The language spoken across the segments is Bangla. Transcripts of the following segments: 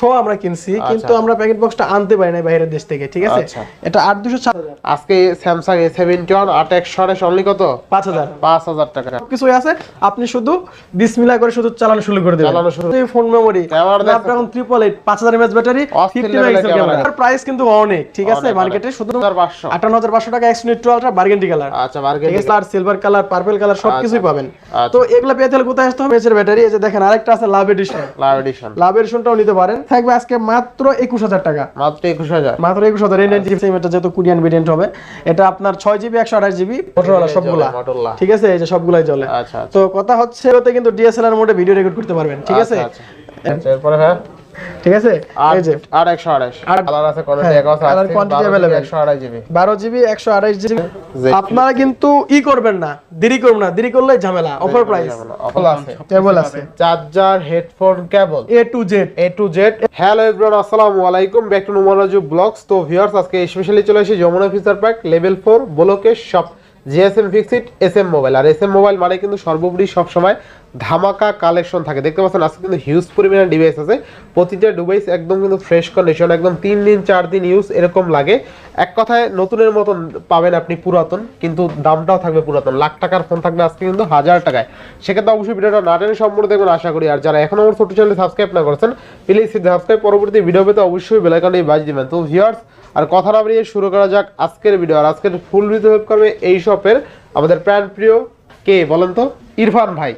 শো আমরা কিনছি কিন্তু আমরা প্যাকেট বক্সটা আনতে পারি না বাইরের দেশ থেকে ঠিক আছে? আচ্ছা। এটা আট দুশো আজকে স্যামসাং এ সেভেন্টি ওয়ান আট একশো আঠাশ অনলি কত? পাঁচ হাজার। পাঁচ হাজার টাকা। কিছুই আছে আপনি শুধু বিসমিল্লাহ করে শুধু চালানো শুরু করে দেবেন। চালানো শুরু। ফোন মেমোরি ট্রিপল এইট পাঁচ হাজার mAh battery fifty megapixel camera price কিন্তু অনেক ঠিক আছে? মার্কেটে শুধু পাঁচশো। আটান্ন হাজার পাঁচশো টাকা আলট্রা বার্গেন্ডি কালার আচ্ছা আর সিলভার কালার পার্পল কালার সব কিছুই পাবেন। আচ্ছা। তো এগুলো পেতে হলে কোথায় আসতে হবে? এর ব্যাটারি এই যে দেখেন আরেকটা আছে লাভ এডিশন লাভ এডিশন লাভ এডিশনটাও নিতে পারেন। থাকবে আজকে মাত্র একুশ হাজার টাকা। মাত্র একুশ হাজার। মাত্র একুশ হাজার। এই নাইনটি সিম এটা যেহেতু কোরিয়ান ভেরিয়েন্ট হবে এটা আপনার ছয় জিবি একশো আঠাশ জিবি মোটরওয়ালা সবগুলা। ঠিক আছে এই যে সবগুলাই চলে আচ্ছা আচ্ছা। তো কথা হচ্ছে ওতে কিন্তু ডিএসএলআর মোডে ভিডিও রেকর্ড করতে পারবেন ঠিক আছে? আচ্ছা, আচ্ছা। এরপরে হ্যাঁ। ঠিক আছে? এই যে। কালার আছে কোয়ালিটি হ্যাঁ, এক আছে জিবি বারো জিবি আপনারা কিন্তু ই করবেন না দেরি করবেন না দেরি করলে ঝামেলা অফার প্রাইস অফার আছে। কেবল আছে। Charger headphone cable A to Z A to Z hello everyone আসসালামু আলাইকুম। ব্যাক টু নুমারাজু ব্লগস তো ভিউয়ার্স আজকে স্পেশালি চলে এসেছি Jamuna feature park level four ব্লকের shop GSM fixed S M mobile আর এস এম মোবাইল মানে কিন্তু সর্বোপরি সবসময় ধামাকা কালেকশন থাকে। দেখতে পাচ্ছেন, আজকে কিন্তু হিউজ পরিমাণে ডিভাইস আছে। প্রতিটা ডিভাইস একদম কিন্তু ফ্রেশ কন্ডিশন একদম তিন দিন, চার দিন ইউজ এরকম লাগে। এক কথায়, নতুনের মতন পাবেন আপনি পুরাতন, কিন্তু দামটাও থাকবে পুরাতন। লাখ টাকার ফোন থাকবে আজকে কিন্তু হাজার টাকায়। সেক্ষেত্রে অবশ্যই ভিডিওটা না টেনে সম্পূর্ণ দেখবেন, আশা করি। আর যারা এখন আমার ছোট চ্যানেল সাবস্ক্রাইব না করেছেন প্লিজ সাবস্ক্রাইব পরবর্তী ভিডিও পেতে অবশ্যই বেলাইকনটি বাজিয়ে দিবেন। তো ভিউয়ার্স আর কথা না বাড়িয়ে শুরু করা যাক আজকের ভিডিও আর আজকের ফুল ভিডিও হেল্প করবে এই শপের আমাদের প্রাণ প্রিয় কে বলেন তো? ইরফান ভাই।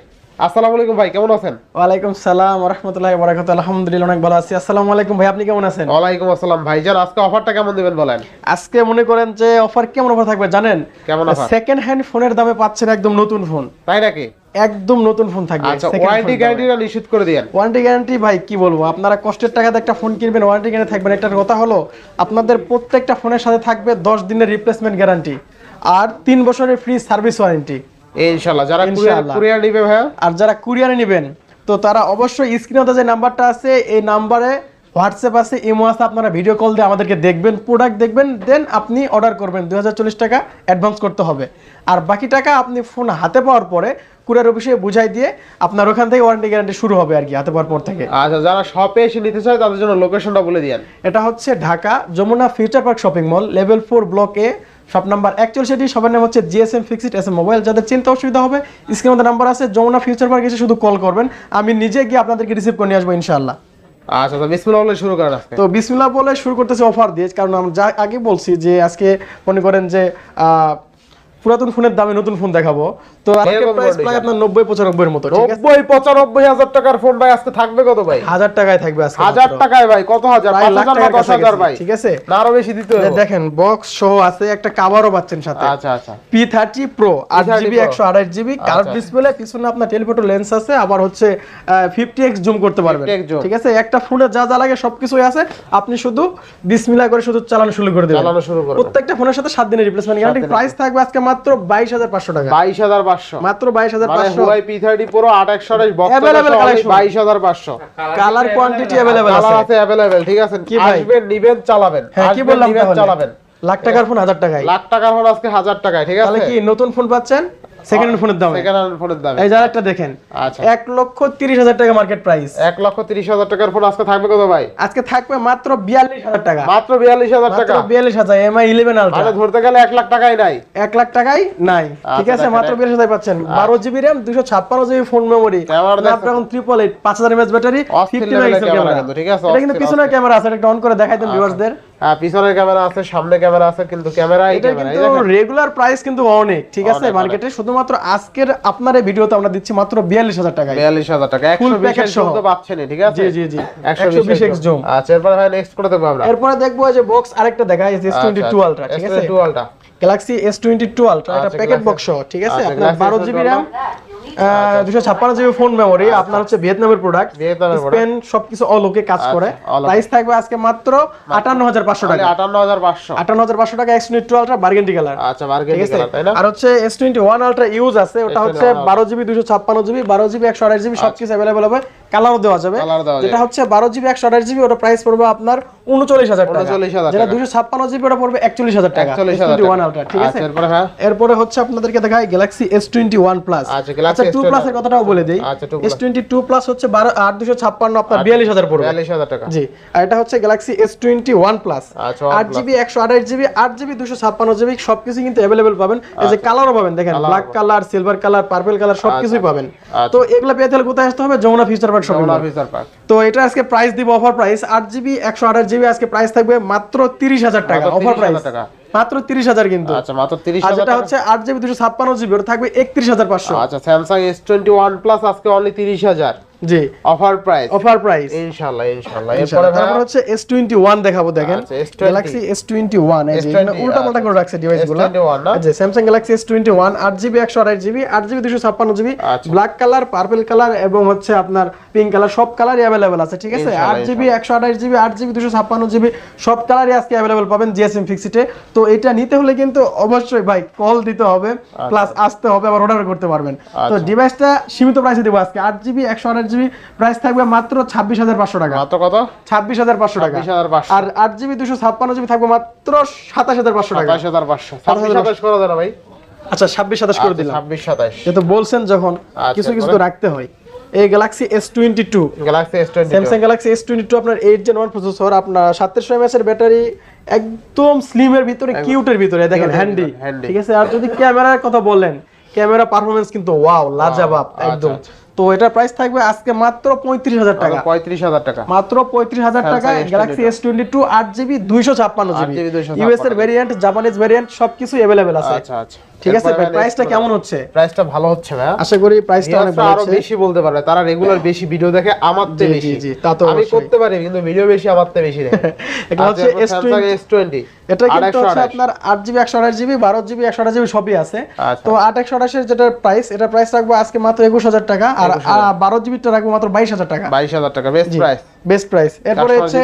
আসসালামু আলাইকুম ভাই কেমন আছেন? ওয়ালাইকুম সালাম রহমতুল্লাহ বারাকাত আলহামদুলিল্লাহ অনেক ভালো আছি। আসসালামু আলাইকুম ভাই আপনি কেমন আছেন? ওয়ালাইকুম আসসালাম ভাইজান আজকে অফারটা কেমন দিবেন বলেন? আজকে মনে করেন যে অফার কেমন অফার থাকবে জানেন? কেমন offer? সেকেন্ড হ্যান্ড ফোনের দামে পাচ্ছেন একদম নতুন ফোন তাই নাকি? একদম নতুন ফোন থাকবে আচ্ছা ওয়ারেন্টি গ্যারান্টিটা নিশ্চিত করে ওয়ারেন্টি গ্যারান্টি ভাই কি বলব? আপনারা কষ্টের টাকাতে একটা ফোন কিনবেন ওয়ারেন্টি গ্যারান্টি থাকবেন একটা কথা হলো আপনাদের প্রত্যেকটা ফোনের সাথে থাকবে দশ দিনের রিপ্লেসমেন্ট গ্যারান্টি আর তিন বছরের ফ্রি সার্ভিস ওয়ারেন্টি ইনশাআল্লাহ। যারা। কুরিয়ার নিবে ভাইয়া? আর যারা কুরিয়ারে নেবেন তো তারা অবশ্যই স্ক্রিনে যে নাম্বারটা আছে এই নাম্বারে হোয়াটসঅ্যাপ আছে ইমো আছে আপনারা ভিডিও কল দিয়ে আমাদেরকে দেখবেন প্রোডাক্ট দেখবেন দেন আপনি অর্ডার করবেন। টাকা অ্যাডভান্স করতে হবে। আর বাকি টাকা আপনি ফোন হাতে পাওয়ার পরে কুরিয়ার অফিসে বুঝাই দিয়ে আপনার ওখান থেকে ওয়ারেন্টি গ্যারান্টি শুরু হবে আর কি হাতে পাওয়ার পর থেকে। আচ্ছা যারা শপে এসে নিতে চায় তাদের জন্য লোকেশনটা বলে দিয়েন। এটা হচ্ছে Dhaka Jamuna future park shopping mall level four block A shop number actual সেটি সবার নাম হচ্ছে জিএসএম ফিক্সড এস মোবাইল যাদের চিন্তা অসুবিধা হবে স্ক্রিনে নাম্বার আছে যমুনা ফিউচার পার্ক এসে শুধু কল করবেন। আমি নিজে গিয়ে আপনাদেরকে রিসিভ করে নিয়ে আসব ইনশাল্লাহ আচ্ছা আচ্ছা বিসমিল্লাহ বলে শুরু করা তো বিসমিল্লাহ বলে শুরু করতেছে অফার দিয়ে কারণ আমরা যা আগে বলছি যে আজকে মনে করেন যে আহ, পুরাতন ফোনের দামে নতুন ফোন দেখাবো। তো প্রাইস প্রায় আপনার নব্বই পঁচানব্বই মতো ঠিক আছে? নব্বই পঁচানব্বই হাজার টাকার ফোন ভাই আজকে থাকবে কত ভাই? হাজার টাকায় থাকবে আজকে হাজার। টাকায় ভাই কত হাজার? লাখ দশ ভাই। ঠিক আছে? আরও বেশি দিতে হবে। দেখেন বক্স সহ আছে একটা কাভারও পাচ্ছেন সাথে। আচ্ছা আচ্ছা। পি থার্টি প্রো আট P30 জিবি Pro। একশো আঠাশ জিবি কার্ভ আচ্ছা। ডিসপ্লে পিছনে আপনার টেলিফোটো লেন্স আছে আবার হচ্ছে ফিফটি এক্স জুম করতে পারবেন। ঠিক আছে? একটা ফোনে যা যা লাগে সবকিছুই আছে। আপনি শুধু বিসমিল্লাহ করে শুধু চালানো শুরু করে দেবেন। চালানো শুরু করবেন। প্রত্যেকটা ফোনের সাথে সাত দিনের রিপ্লেসমেন্ট গ্যারান্টি প্রাইস থাকবে আজকে মাত্র বাইশ হাজার পাঁচশো টাকা। বাইশ হাজার পাঁচশো। মাত্র বাইশ হাজার পাঁচশো। হুয়াই পি থার্টি পুরো আট একশো আঠাশ বাইশ হাজার পাঁচশো। কালার কোয়ান্টিটি অ্যাভেলেবেল কালার আছে। অ্যাভেলেবেল ঠিক আছে? কি? আসবেন নিবেন চালাবেন। হ্যাঁ কি বললাম চালাবেন। লাখ টাকার ফোন হাজার টাকায়। লাখ টাকার ফোন আজকে হাজার টাকায় ঠিক তাহলে আছে কি নতুন ফোন পাচ্ছেন? সেকেন্ড হ্যান্ড ফোনের দামে। সেকেন্ড হ্যান্ড ফোনের দামে। এই যারা একটা দেখেন আচ্ছা। এক লক্ষ তিরিশ হাজার টাকা মার্কেট প্রাইস লক্ষ তিরিশ হাজার টাকার ফোন আজকে থাকবে কত ভাই? আজকে থাকবে মাত্র বিয়াল্লিশ হাজার টাকা। মাত্র বিয়াল্লিশ হাজার মাত্র টাকা? বিয়াল্লিশ হাজার এমআই আলট্রা মানে ধরতে গেলে এক লাখ টাকাই নাই। এক লাখ টাকাই নাই। ঠিক আছে মাত্র বিয়াল্লিশ হাজার পাচ্ছেন। বারো জিবি র্যাম দুশো ছাপ্পান্ন জিবি ফোন মেমোরি এইট পাঁচ হাজার mAh battery fifty megapixel camera ঠিক আছে? এটা কিন্তু পিছনের ক্যামেরা আছে এটা অন করে দেখাই দেন ভিউয়ার্সদের হ্যাঁ পিছনের ক্যামেরা আছে সামনে ক্যামেরা আছে কিন্তু ক্যামেরা এটা কিন্তু রেগুলার প্রাইস কিন্তু অনেক ঠিক আছে? মার্কেটে শুধুমাত্র আজকের আপনার এই ভিডিওতে আমরা দিচ্ছি মাত্র বিয়াল্লিশ হাজার টাকায়। বিয়াল্লিশ হাজার টাকা একশো Full বিশ package জুম সহ। তো পাচ্ছেনই ঠিক আছে? জি জি জি। একশো একশো বিশ বিশ এক্স জুম। আচ্ছা এরপর ভাই নেক্সট করে দেবো আমরা? এরপরে দেখব যে বক্স আরেকটা দেখায় এস টোয়েন্টি টু আলট্রা ঠিক আছে? টুয়েলটা Galaxy S twenty two ultra এটা আচ্ছা, প্যাকেট Galaxy- বক্স ঠিক আছে? আচ্ছা, আপনার Galaxy বারো জিবি র্যাম দুশো ছাপ্পান্ন জিবি ফোন মেমোরি আপনার হচ্ছে ভিয়েতনামের প্রোডাক্ট। স্পেন সবকিছু অল ওকে কাজ করে। প্রাইস থাকবে আজকে মাত্র আটান্ন হাজার পাঁচশো টাকা। আটান্ন হাজার পাঁচশো। আটান্ন হাজার পাঁচশো টাকা X two ultra burgundy colour আচ্ছা কালার তাই না? আর হচ্ছে S twenty one ultra use আছে। ওটা হচ্ছে বারো জিবি দুশো ছাপ্পান্ন জিবি বারো জিবি একশো আঠাশ জিবি সবকিছু অ্যাভেলেবল হবে। কালারও দেওয়া যাবে। যেটা হচ্ছে বারো জিবি একশো আঠাশ জিবি ওটা প্রাইস পড়বে আপনার উনচল্লিশ হাজার টাকা। যেটা দুশো ছাপ্পান্ন জিবি ওটা পড়বে একচল্লিশ হাজার টাকা। ওয়ান আলট্রা ঠিক আছে? আচ্ছা এরপরে হ্যাঁ। হচ্ছে আপনাদেরকে দেখায় Galaxy S twenty one plus আচ্ছা, আচ্ছা টু S21 প্লাসের কথাটাও বলে দিই। আচ্ছা, 2 এস টোয়েন্টি টু প্লাস হচ্ছে বারো আট দুশো ছাপ্পান্ন আপনার বিয়াল্লিশ হাজার পড়বে। বিয়াল্লিশ হাজার টাকা। জি আর এটা হচ্ছে Galaxy S twenty one plus আচ্ছা, আট জিবি একশো আঠাশ জিবি আট জিবি দুশো ছাপ্পান্ন জিবি সবকিছু কিন্তু অ্যাভেলেবেল পাবেন। এই যে কালারও পাবেন দেখেন black colour silver colour purple colour সবকিছুই পাবেন। আচ্ছা। তো এগুলো পেতে তাহলে কোথায় আসতে হবে? Jamuna future park shopping park তো এটা আজকে প্রাইস দিব অফার প্রাইস আট জিবি একশো আঠাশ জিবি আজকে প্রাইস থাকবে মাত্র তিরিশ হাজার টাকা অফার প্রাইস মাত্র তিরিশ হাজার কিন্তু। আচ্ছা মাত্র তিরিশ হাজার হচ্ছে আট জিবি দুশো ছাপ্পান্ন জিবি ওটা থাকবে একত্রিশ হাজার পাঁচশো। আচ্ছা Samsung S twenty one plus আজকে অনলি তিরিশ হাজার। জি। অফার প্রাইস অফার প্রাইস এরপরে তারপর হচ্ছে এস টোয়েন্টি ওয়ান দেখাবো দেখেন। আচ্ছা, S20 Galaxy S twenty one এই যে উল্টা পাল্টা করে রাখছে ডিভাইসগুলো। S21 না? যে Samsung Galaxy S twenty one আট জিবি একশো আঠাশ জিবি আট জিবি দুশো ছাপ্পান্ন জিবি আচ্ছা। ব্ল্যাক কালার পার্পল কালার এবং হচ্ছে আপনার পিঙ্ক কালার সব কালারই অ্যাভেলেবেল আছে ঠিক আছে? ইনশাআল্লাহ, আট জিবি একশো আঠাশ জিবি আট জিবি দুশো ছাপ্পান্ন জিবি সব কালারই আজকে অ্যাভেলেবেল পাবেন জিএসএম ফিক্সিটে তো এটা নিতে হলে কিন্তু অবশ্যই ভাই কল দিতে হবে প্লাস আসতে হবে আবার অর্ডার করতে পারবেন। তো আচ্ছা। ডিভাইসটা সীমিত প্রাইসে দেবো আজকে। আট জিবি একশো আঠাশ জিবি প্রাইস থাকবে মাত্র ছাব্বিশ হাজার পাঁচশো টাকা। মাত্র কত? ছাব্বিশ হাজার পাঁচশো টাকা। আর আট জিবি দুশো ছাপ্পান্ন জিবি থাকবে মাত্র সাতাশ হাজার পাঁচশো টাকা। সাতাশ হাজার পাঁচশো। সাতাশ করে দেন ভাই। আচ্ছা ছাব্বিশ সাতাশ করে দিলাম। ছাব্বিশ সাতাশ। যেহেতু বলছেন যখন আচ্ছা, কিছু কিছু তো রাখতে হয়। এই Galaxy S twenty two Galaxy S twenty Samsung Galaxy S twenty two আপনার এইট জেন ওয়ান প্রসেসর আপনার সাতশো ব্যাটারি একদম স্লিমের ভিতরে কিউটের ভিতরে। দেখেন হ্যান্ডি ঠিক আছে? আর যদি ক্যামেরার কথা বলেন ক্যামেরা পারফরমেন্স কিন্তু ওয়াও লাজাবাব আচ্ছা, একদম। আচ্ছা। তো এটার প্রাইস থাকবে আজকে মাত্র পঁয়ত্রিশ হাজার টাকা। পঁয়ত্রিশ হাজার টাকা। মাত্র পঁয়ত্রিশ হাজার Samsung টাকা গ্যালাক্সি এস টোয়েন্টি টু আট জিবি দুইশো ছাপ্পান্ন 8GB জিবি ইউএস এর ভেরিয়েন্ট জাপানিজ ভেরিয়েন্ট সবকিছু অ্যাভেলেবেল আছে। আচ্ছা আচ্ছা। ঠিক আছে ভাই প্রাইসটা কেমন হচ্ছে? প্রাইসটা ভালো হচ্ছে ভাই আশা করি প্রাইসটা অনেক ভালো আরও হচ্ছে। বেশি বলতে পারবে তারা রেগুলার বেশি ভিডিও দেখে আমার বেশি। জি, তা তো আমি করতে পারি কিন্তু ভিডিও বেশি আমার বেশি দেখে। এগুলো হচ্ছে স্যামসাং S20 এটা কিন্তু হচ্ছে আপনার সবই আছে। আচ্ছা। তো আট একশো আঠাশের যেটা প্রাইস এটা প্রাইস রাখব আজকে মাত্র একুশ হাজার টাকা আর বারো জিবিটা রাখব মাত্র বাইশ হাজার টাকা। বাইশ হাজার টাকা বেস্ট প্রাইস বেস্ট প্রাইস এরপরে হচ্ছে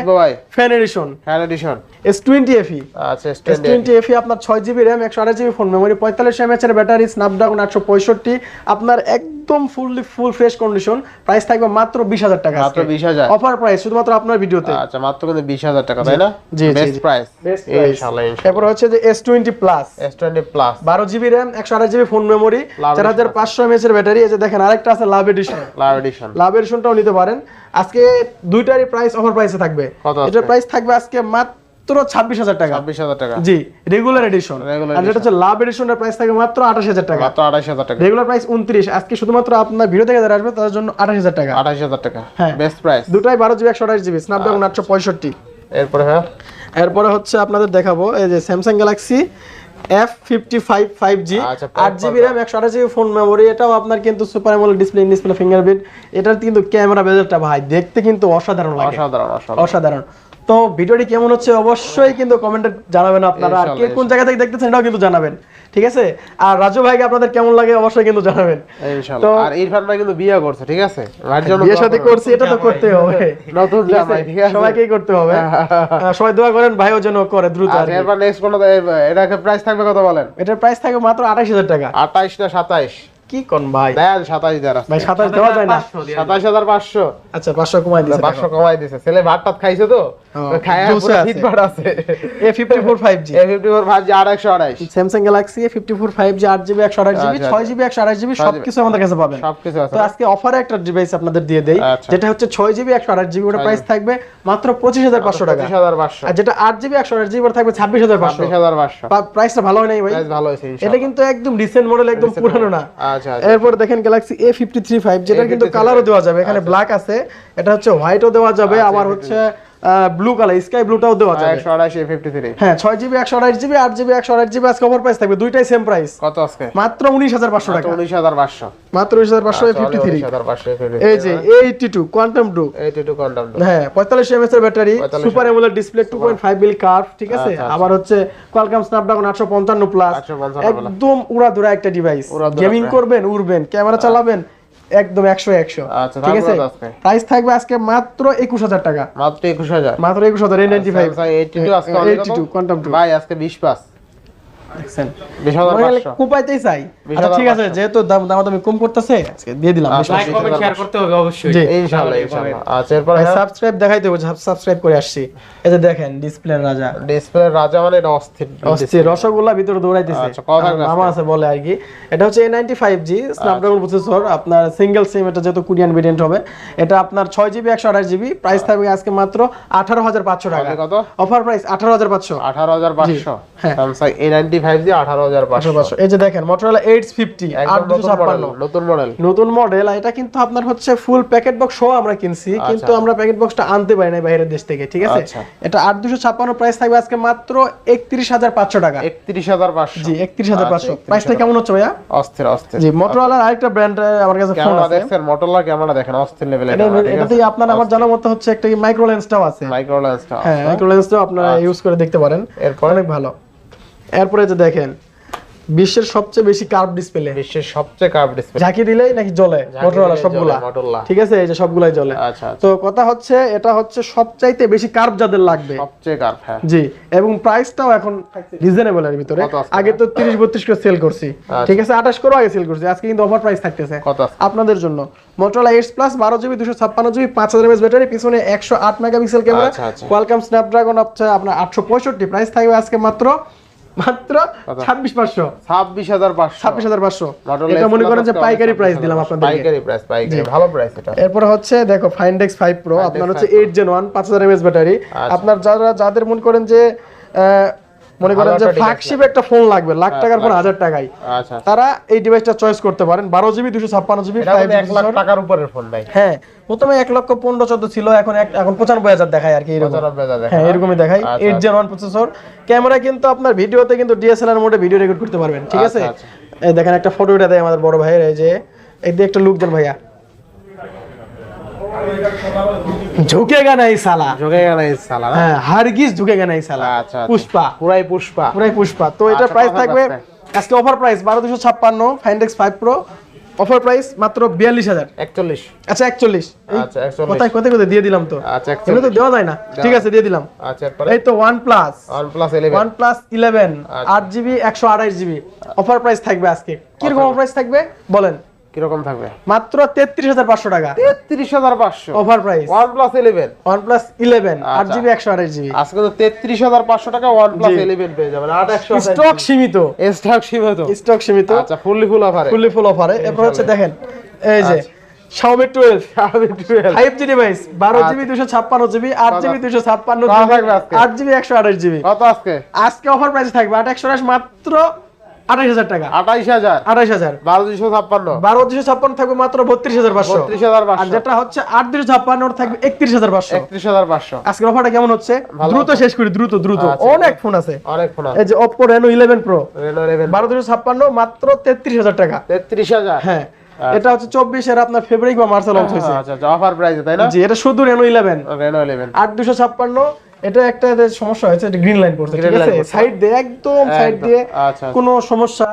fan edition hand edition S twenty FE আচ্ছা S S twenty twenty FE আপনার ছয় জিবি র্যাম একশো আঠাশ জিবি ফোন মেমোরি পঁয়তাল্লিশ এমএচ এর ব্যাটারি স্ন্যাপড্রাগন আটশো পঁয়ষট্টি। আপনার একদম fully full fresh condition price থাকবে মাত্র বিশ হাজার টাকা মাত্র বিশ হাজার। অফার প্রাইস শুধুমাত্র আপনার ভিডিওতে। আচ্ছা মাত্র কিন্তু বিশ হাজার টাকা তাই না? জি, বেস্ট প্রাইস। ইনশাআল্লাহ ইনশাআল্লাহ এরপর হচ্ছে যে S twenty plus S twenty plus বারো জিবি র্যাম একশো আঠাশ জিবি ফোন মেমোরি লাভ চার হাজার পাঁচশো এমএচ এর ব্যাটারি এই যে দেখেন আরেকটা আছে লাভ এডিশন লাভ এডিশন লাভ এডিশনটাও নিতে পারেন। আজকে দুইটারই প্রাইস অফার প্রাইসে থাকবে। এটার প্রাইস থাকবে আজকে মাত্র ছাব্বিশ হাজার টাকা। ছাব্বিশ হাজার টাকা। জি রেগুলার এডিশন আর যেটা হচ্ছে লাভ এডিশনের প্রাইস থাকবে মাত্র আঠাশ হাজার টাকা। মাত্র আঠাশ হাজার টাকা। রেগুলার প্রাইস উনত্রিশ। আজকে শুধুমাত্র আপনার ভিডিও থেকে যারা আসবে তাদের জন্য আঠাশ হাজার টাকা। আঠাশ হাজার টাকা। হ্যাঁ। বেস্ট প্রাইস দুটাই বারো জিবি একশো আঠাশ জিবি স্ন্যাপড্রাগন আটশো পঁয়ষট্টি। এরপরে হ্যাঁ? এরপরে হচ্ছে আপনাদের দেখাবো এই যে Samsung Galaxy F fifty five five G আচ্ছা, আট জিবি র্যাম একশো আঠাশ জিবি ফোন মেমোরি এটাও আপনার কিন্তু super AMOLED display display fingerprint এটার কিন্তু ক্যামেরা বেজারটা ভাই দেখতে কিন্তু অসাধারণ লাগে। অসাধারণ অসাধারণ। অসাধারণ। তো ভিডিওটি কেমন হচ্ছে অবশ্যই কিন্তু কমেন্টে জানাবেন আপনারা। আর কে কোন জায়গা থেকে দেখতেছেন এটাও কিন্তু জানাবেন। ঠিক আছে? আর রাজু ভাইকে আপনাদের কেমন লাগে অবশ্যই কিন্তু জানাবেন। তো- আর ইরফান ভাই কিন্তু বিয়ে করছে ঠিক আছে? বিয়ে সাথে। করছি এটা তো করতে হবে। নতুন জামাই ঠিক আছে? সবাইকেই করতে হবে। সবাই দোয়া করেন ভাইও যেন করে দ্রুত আর এরপর নেক্সট কোন এটাকে প্রাইস থাকবে কত বলেন? এটার প্রাইস থাকবে মাত্র টাকা। আঠাইশ না সাতাইশ? কি কোন ভাই? দেন ভাই দেওয়া যায় না। সাতাইশ হাজার পাঁচশো। আচ্ছা পাঁচশো কমাই দিচ্ছে পাঁচশো কমাই দিছে। ছেলে ভাত টাত খাইছে তো? ও, খায় জুসে পুরো আছে। ফিট ভাট আছে। A fifty four five G A fifty four ভাত যে আর একশো আড়াইশ। Samsung Galaxy A fifty four five G আট জিবি একশো আঠাশ জিবি আচ্ছা, ছয় জিবি একশো আঠাশ জিবি সবকিছু আমাদের কাছে পাবেন। তো আজকে অফারে একটা ডিভাইস আপনাদের দিয়ে দেই আচ্ছা। যেটা হচ্ছে ছয় জিবি একশো আঠাশ জিবি ওটা প্রাইস থাকবে মাত্র পঁচিশ হাজার পাঁচশো টাকা। পঁচিশ হাজার পাঁচশো। আর যেটা আট জিবি একশো আঠাশ জিবি ওটা থাকবে ছাব্বিশ হাজার পাঁচশো। ছাব্বিশ হাজার পাঁচশো। প্রাইসটা ভালো হয় নাই ভাই? প্রাইস ভালো হয়েছে এটা কিন্তু একদম রিসেন্ট মডেল একদম পুরানো না। আচ্ছা আচ্ছা। এরপর দেখেন Galaxy A fifty three five যেটা কিন্তু A53 কালারও দেওয়া যাবে। এখানে ব্ল্যাক আছে এটা হচ্ছে হোয়াইটও দেওয়া যাবে। আবার হচ্ছে ব্লু কালার স্কাই ব্লুটাও দেওয়া যাবে। একশো আড়াইশ এ ফিফটি থ্রি হ্যাঁ জিবি জিবি জিবি জিবি আজকে প্রাইস থাকবে। দুইটাই সেম প্রাইস কত আজকে? মাত্র উনিশ হাজার পাঁচশো টাকা। উনিশ হাজার পাঁচশো। মাত্র উনিশ হাজার পাঁচশো ফিফটি থ্রি উনিশ হাজার পাঁচশো এই যে eighty two quantum two eighty two quantum হ্যাঁ পঁয়তাল্লিশ এমএস এর battery super AMOLED display two point five mil curve ঠিক আছে? আচ্ছা, আচ্ছা। আবার হচ্ছে কোয়ালকাম স্ন্যাপড্রাগন আটশো পঞ্চান্ন প্লাস 855 একদম উড়াধুরা একটা ডিভাইস গেমিং করবেন উড়বেন ক্যামেরা চালাবেন একদম একশো একশো। আচ্ছা, ঠিক আছে? প্রাইস থাকবে আজকে মাত্র একুশ হাজার টাকা। মাত্র একুশ হাজার। মাত্র একুশ হাজার নাইনটি ফাইভ Samsung 82 আজকে অনেক এইটি টু কোয়ান্টাম টু ভাই আজকে বিশ পাস দেখছেন বিশ হাজার গেলে পাঁচশো। কুপাইতেই চাই। আচ্ছা ঠিক আছে যেহেতু দাম দামাদামি কম করতেছে আজকে দিয়ে দিলাম আচ্ছা, লাইক কমেন্ট শেয়ার করতে হবে অবশ্যই। ইনশাআল্লাহ ইনশাআল্লাহ। আচ্ছা এরপরে সাবস্ক্রাইব দেখাইতে হবে সাবস্ক্রাইব করে আসছি। এই যে দেখেন ডিসপ্লে রাজা। ডিসপ্লে রাজা মানে এটা অস্থির অস্থির রসগোল্লা ভিতরে দৌড়াইতেছে। আচ্ছা, কত আছে বলে আর কি। এটা হচ্ছে A95G স্ন্যাপড্রাগন প্রসেসর আপনার সিঙ্গেল সিম এটা যেহেতু কোরিয়ান ভেরিয়েন্ট হবে। এটা আপনার ছয় জিবি একশো আঠাশ জিবি প্রাইস থাকবে আজকে মাত্র আঠারো হাজার পাঁচশো টাকা। কত? অফার প্রাইস আঠারো হাজার পাঁচশো। আঠারো হাজার পাঁচশো। হ্যাঁ। Samsung A ninety five G আঠারো হাজার পাঁচশো। এই যে দেখেন মোটরোলা এইট ফিফটি আট একদম দুশো নতুন মডেল নতুন মডেল এটা কিন্তু আপনার হচ্ছে ফুল প্যাকেট বক্স সহ আমরা কিনছি কিন্তু আমরা প্যাকেট বক্সটা আনতে পারি না বাইরের দেশ থেকে ঠিক আছে? আচ্ছা। এটা আট দুশো ছাপ্পান্ন প্রাইস থাকবে আজকে মাত্র একত্রিশ হাজার পাঁচশো টাকা। একত্রিশ হাজার পাঁচশো। জি একত্রিশ হাজার আচ্ছা, পাঁচশো প্রাইসটা কেমন হচ্ছে ভাইয়া? অস্থির অস্থির। জি মোটরোলার আরেকটা ব্র্যান্ড আমার কাছে ফোন ক্যামেরা আছে। দেখছেন? মোটরলা ক্যামেরা দেখেন অস্থির এটাতে আপনার আমার জানা মতো হচ্ছে একটা মাইক্রো লেন্সটাও আছে। মাইক্রো লেন্সটা হ্যাঁ মাইক্রো লেন্সটাও আপনারা ইউজ করে দেখতে পারেন। এরপর? অনেক ভালো। এরপরে যে দেখেন বিশ্বের সবচেয়ে বেশি কার্ভ ডিসপ্লে বিশ্বের সবচেয়ে কার্ভ ডিসপ্লে ঝাঁকি দিলেই নাকি জ্বলে মোটরোলা দিলেই সবগুলা। ঠিক আছে এই যে সবগুলাই জ্বলে। আচ্ছা আচ্ছা। তো কথা হচ্ছে এটা হচ্ছে সবচাইতে বেশি কার্ভ যাদের লাগবে। সবচেয়ে কার্ভ হ্যাঁ। জি এবং প্রাইসটাও এখন রিজনেবল এর ভিতরে। আগে তো 30 32 করে সেল করছি। ঠিক আছে 28 করে আগে সেল করছি। আজকে কিন্তু অফার প্রাইস থাকতেছে। কত? আপনাদের জন্য। Motorola Edge Plus 12 GB 256 GB 5000 mAh battery পিছনে 108 মেগাপিক্সেল ক্যামেরা আচ্ছা, আচ্ছা। কোয়ালকম স্ন্যাপড্রাগন হচ্ছে আপনার 865 প্রাইস থাকবে আজকে মাত্র মাত্র 26500 ছাব্বিশ হাজার পাঁচশো। 26500 এটা মনে করেন যে পাইকারি প্রাইস দিলাম আপনাদের পাইকারি প্রাইস পাইকারি ভালো প্রাইস এটা। এরপরে হচ্ছে দেখো ফাইন্ডেক্স ফাইভ প্রো আপনার হচ্ছে এইট জেন 1 5000 mAh ব্যাটারি আচ্ছা। আপনার যারা যাদের মনে করেন যে মনে করেন যে ফ্ল্যাগশিপ একটা ফোন লাগবে লাখ টাকার ফোন হাজার টাকায়। আচ্ছা। তারা এই ডিভাইসটা চয়েস করতে পারেন। বারো জিবি দুশো ছাপ্পান্ন জিবি টাকার উপরের ফোন ভাই। হ্যাঁ প্রথমে এক লক্ষ পনেরো চোদ্দ ছিল এখন এখন পঁচানব্বই হাজার দেখায় আর কি হ্যাঁ এরকমই দেখায়। আচ্ছা, eight gen one processor camera কিন্তু আপনার ভিডিওতে কিন্তু ডিএসএলআর মোডে ভিডিও রেকর্ড করতে পারবেন ঠিক আছে? আচ্ছা, দেখেন একটা ফটো এটা দেয় আমাদের বড় ভাইয়ের এই যে এই দিয়ে একটা লুক দেন ভাইয়া। ঝুঁকেগা নাই সালা। এই সালা হ্যাঁ ঝুঁকেগা নাই সালা। আচ্ছা, আচ্ছা। পুষ্পা। পুরাই পুষ্পা। পুরাই পুষ্পা। তো এটা আচ্ছা, প্রাইস থাকবে থাকবে? আজকে অফার প্রাইস বারো দুশো ছাপ্পান্ন Find X five pro offer price মাত্র বিয়াল্লিশ হাজার। একচল্লিশ। আচ্ছা একচল্লিশ। আচ্ছা কোথায় কোথায় কোথায় দিয়ে দিলাম তো। আচ্ছা এগুলো তো দেওয়া যায় না। ঠিক আছে দিয়ে দিলাম। আচ্ছা এই তো one plus one plus eleven আচ্ছা। আট জিবি একশো জিবি অফার প্রাইস থাকবে আজকে। কীরকম অফার প্রাইস থাকবে? বলেন। কীরকম থাকবে? মাত্র তেত্রিশ হাজার পাঁচশো টাকা। তেত্রিশ হাজার পাঁচশো। Offer price OnePlus eleven OnePlus eleven আট আচ্ছা। জিবি একশো জিবি। আজকে তো তেত্রিশ হাজার পাঁচশো টাকা ওয়ান প্লাস ইলেভেন পেয়ে যাবেন আট একশো স্টক সীমিত। স্টক সীমিত। স্টক সীমিত। আচ্ছা ফুললি ফুল অফারে ফুললি ফুল অফারে এরপর হচ্ছে দেখেন এই যে Xiaomi 12 ফাইভ জি ডিভাইস বারো জিবি দুশো ছাপ্পান্ন জিবি আট জিবি দুশো ছাপ্পান্ন থাকবে আজকে? আট একশো কত আজকে? আজকে অফার প্রাইস থাকবে আট একশো আঠাশ মাত্র আঠাশ হাজার টাকা। আঠাইশ হাজার? আঠাশ হাজার। বারো দুশো ছাপ্পান্ন। বারো দুশো ছাপ্পান্ন থাকবে মাত্র বত্রিশ হাজার পাঁচশো। বত্রিশ হাজার আর যেটা হচ্ছে আট দুশো ছাপ্পান্ন থাকবে একত্রিশ হাজার পাঁচশো। একত্রিশ হাজার পাঁচশো। আজকের অফারটা কেমন হচ্ছে? দ্রুত শেষ করি দ্রুত দ্রুত। আচ্ছা। অনেক ফোন আছে। অনেক ফোন এই যে Oppo Reno eleven pro Reno eleven বারো দুশো ছাপ্পান্ন মাত্র তেত্রিশ হাজার টাকা। তেত্রিশ হাজার। হ্যাঁ। এটা হচ্ছে চব্বিশের আপনার ফেব্রুয়ারি বা মার্চে লঞ্চ হয়েছে আচ্ছা আচ্ছা অফার প্রাইসে তাই না? জি এটা শুধু রেনো ইলেভেন রেনো ইলেভেন আট দুশো ছাপ্পান্ন এটা একটা সমস্যা হয়েছে গ্রিন লাইন পড়ছে ঠিক আছে। সাইড দিয়ে একদম সাইড দিয়ে আচ্ছা, আচ্ছা। কোনো সমস্যা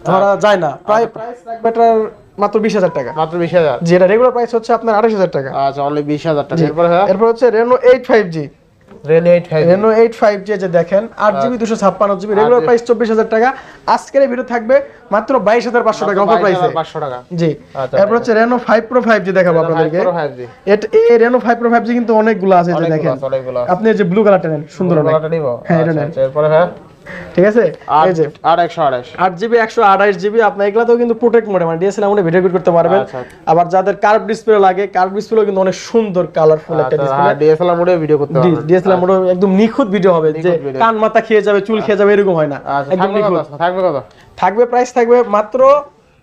ধরা যায় না। প্রায় প্রাইস রাখবে এটার মাত্র বিশ হাজার টাকা। মাত্র বিশ হাজার। যেটা এটা রেগুলার প্রাইস হচ্ছে আপনার আঠাশ হাজার টাকা। আচ্ছা অনলি বিশ হাজার টাকা। হ্যাঁ? এরপর হচ্ছে Reno eight five G Reno eight five Reno eight five G যে দেখেন আট জিবি দুশো ছাপ্পান্ন জিবি রেগুলার প্রাইস চব্বিশ হাজার টাকা। আজকের ভিডিও থাকবে মাত্র বাইশ হাজার পাঁচশো টাকা অফার প্রাইসে পাঁচশো টাকা। জি। তারপর হচ্ছে Reno five pro five G দেখাবো আপনাদেরকে। এই Reno five pro five G কিন্তু অনেকগুলো আছে যে দেখেন। আপনি যে ব্লু কালার নেন সুন্দর হ্যাঁ, এটা আচ্ছা, নেন। আচ্ছা, এরপরে হ্যাঁ? ঠিক আছে? এই যে জিবি জিবি এগুলাতেও কিন্তু প্রোটেক্ট মোডে মানে ডিএসএলআর মোডে ভিডিও করতে পারবেন। আচ্ছা। আবার যাদের কার্ভ ডিসপ্লে লাগে কার্ভ কিন্তু অনেক সুন্দর কালারফুল একটা আচ্ছা, ডিসপ্লে DSLR মোডে ভিডিও করতে পারবেন। ডিএসএলআর মোডে একদম নিখুঁত ভিডিও হবে যে কান মাথা খেয়ে যাবে চুল খেয়ে যাবে এরকম হয় না। আচ্ছা একদম থাকবে নিখুঁত। থাকবে কত? থাকবে প্রাইস থাকবে মাত্র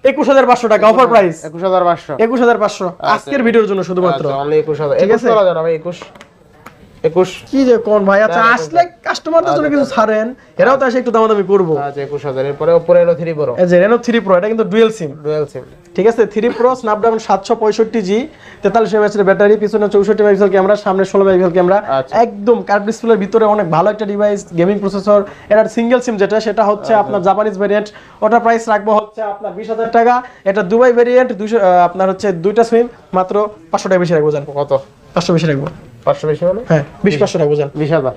একুশ হাজার পাঁচশো টাকা অফার প্রাইস একুশ হাজার পাঁচশো। একুশ হাজার পাঁচশো। আজকের ভিডিওর জন্য শুধুমাত্র। ঠিক আছে? একুশ? একুশ। কি যে কোন ভাই? আচ্ছা আসলে কাস্টমারদের জন্য কিছু ছাড়েন এরাও তো এসে একটু দামাদামি করব। আচ্ছা একুশ হাজার এরপরে ওপরে এলো থ্রি প্রো এই যে রেনো থ্রি প্রো এটা কিন্তু ডুয়েল সিম ডুয়েল সিম ঠিক আছে থ্রি প্রো স্ন্যাপড্রাগন সাতশো পঁয়ষট্টি জি তেতাল্লিশ এমএচের ব্যাটারি পিছনে চৌষট্টি মেগাপিক্সেল ক্যামেরা সামনে ষোলো মেগাপিক্সেল ক্যামেরা আচ্ছা। একদম কার্ভ ডিসপ্লের ভিতরে অনেক ভালো একটা device gaming processor single SIM যেটা সেটা হচ্ছে আচ্ছা। আপনার জাপানিজ ভেরিয়েন্ট ওটার প্রাইস রাখব হচ্ছে আপনার বিশ হাজার টাকা। এটা দুবাই ভেরিয়েন্ট দুশো আপনার হচ্ছে দুইটা সিম মাত্র পাঁচশো টাকা বেশি রাখব কত? পাঁচশো বেশি রাখব। পাঁচশো বেশি মানে হ্যাঁ বিশ পাঁচশো রাখব জান বিশ হাজার।